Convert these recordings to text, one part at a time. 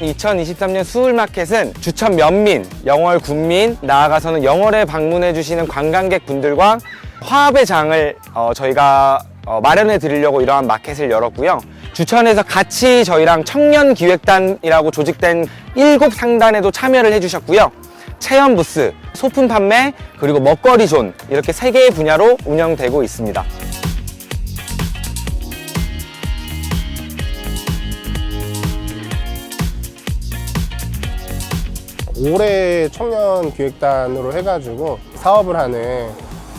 2023년 수울마켓은 주천 면민, 영월 군민, 나아가서는 영월에 방문해 주시는 관광객 분들과 화합의 장을 어, 저희가 어, 마련해 드리려고 이러한 마켓을 열었고요. 주천에서 같이 저희랑 청년기획단이라고 조직된 일곱 상단에도 참여를 해주셨고요. 체험 부스, 소품 판매, 그리고 먹거리 존 이렇게 세 개의 분야로 운영되고 있습니다. 올해 청년 기획단으로 해가지고 사업을 하는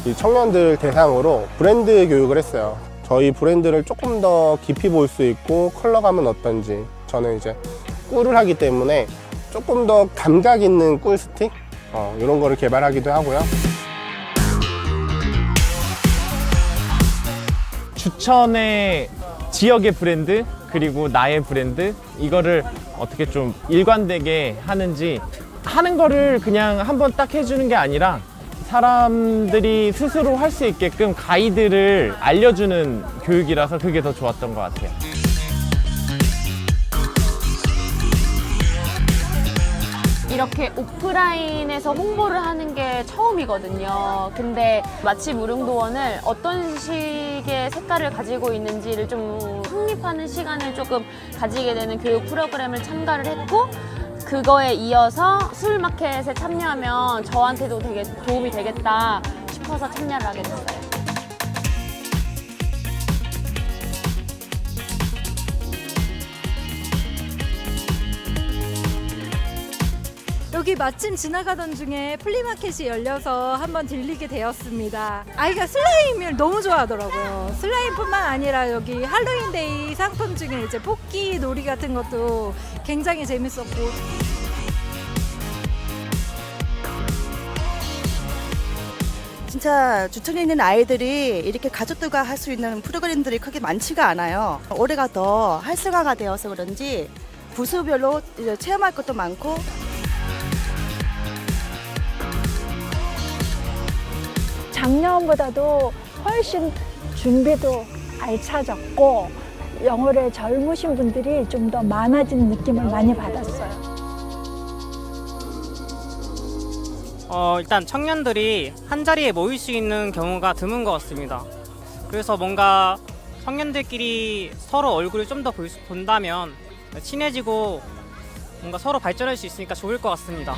이 청년들 대상으로 브랜드 교육을 했어요. 저희 브랜드를 조금 더 깊이 볼 수 있고 컬러감은 어떤지 저는 이제 꿀을 하기 때문에 조금 더 감각 있는 꿀 스틱 어, 이런 거를 개발하기도 하고요. 주천의 지역의 브랜드 그리고 나의 브랜드 이거를 어떻게 좀 일관되게 하는지 하는 거를 그냥 한번 딱 해주는 게 아니라 사람들이 스스로 할 수 있게끔 가이드를 알려주는 교육이라서 그게 더 좋았던 것 같아요. 이렇게 오프라인에서 홍보를 하는 게 처음이거든요. 근데 마치 무릉도원을 어떤 식의 색깔을 가지고 있는지를 좀 확립하는 시간을 조금 가지게 되는 교육 프로그램을 참가를 했고 그거에 이어서 술마켓에 참여하면 저한테도 되게 도움이 되겠다 싶어서 참여를 하게 됐어요. 여기 마침 지나가던 중에 플리마켓이 열려서 한번 들리게 되었습니다. 아이가 슬라임을 너무 좋아하더라고요. 슬라임뿐만 아니라 여기 할로윈데이 상품 중에 이제 뽑기 놀이 같은 것도 굉장히 재밌었고 진짜 주천에 있는 아이들이 이렇게 가족들과 할 수 있는 프로그램들이 크게 많지가 않아요. 올해가 더 활성화가 되어서 그런지 부수별로 체험할 것도 많고 작년보다도 훨씬 준비도 알차졌고 영월의 젊으신 분들이 좀 더 많아진 느낌을 많이 받았어요. 어, 일단 청년들이 한 자리에 모일 수 있는 경우가 드문 것 같습니다. 그래서 뭔가 청년들끼리 서로 얼굴을 좀 더 본다면 친해지고 뭔가 서로 발전할 수 있으니까 좋을 것 같습니다.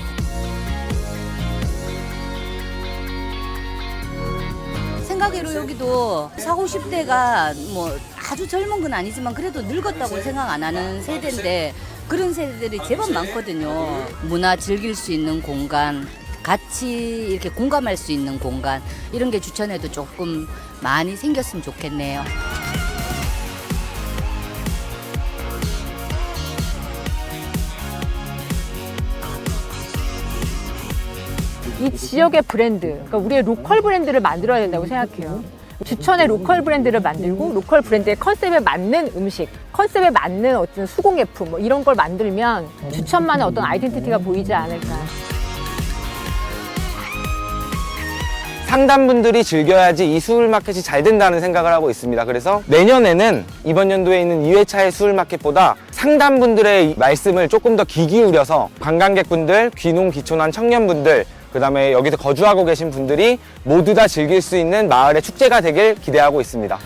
생각외로 여기도 40, 50대가 뭐 아주 젊은 건 아니지만 그래도 늙었다고 생각 안 하는 세대인데 그런 세대들이 제법 많거든요. 문화 즐길 수 있는 공간, 같이 이렇게 공감할 수 있는 공간 이런 게 주천에도 조금 많이 생겼으면 좋겠네요. 이 지역의 브랜드, 그러니까 우리의 로컬 브랜드를 만들어야 된다고 생각해요. 주천의 로컬 브랜드를 만들고 로컬 브랜드의 컨셉에 맞는 음식, 컨셉에 맞는 어떤 수공예품 뭐 이런 걸 만들면 주천만의 어떤 아이덴티티가 보이지 않을까. 상담분들이 즐겨야지 이 수울마켓이 잘 된다는 생각을 하고 있습니다. 그래서 내년에는 이번 연도에 있는 2회차의 수울마켓보다 상담분들의 말씀을 조금 더 귀 기울여서 관광객분들, 귀농, 귀촌한 청년분들, 그 다음에 여기서 거주하고 계신 분들이 모두 다 즐길 수 있는 마을의 축제가 되길 기대하고 있습니다.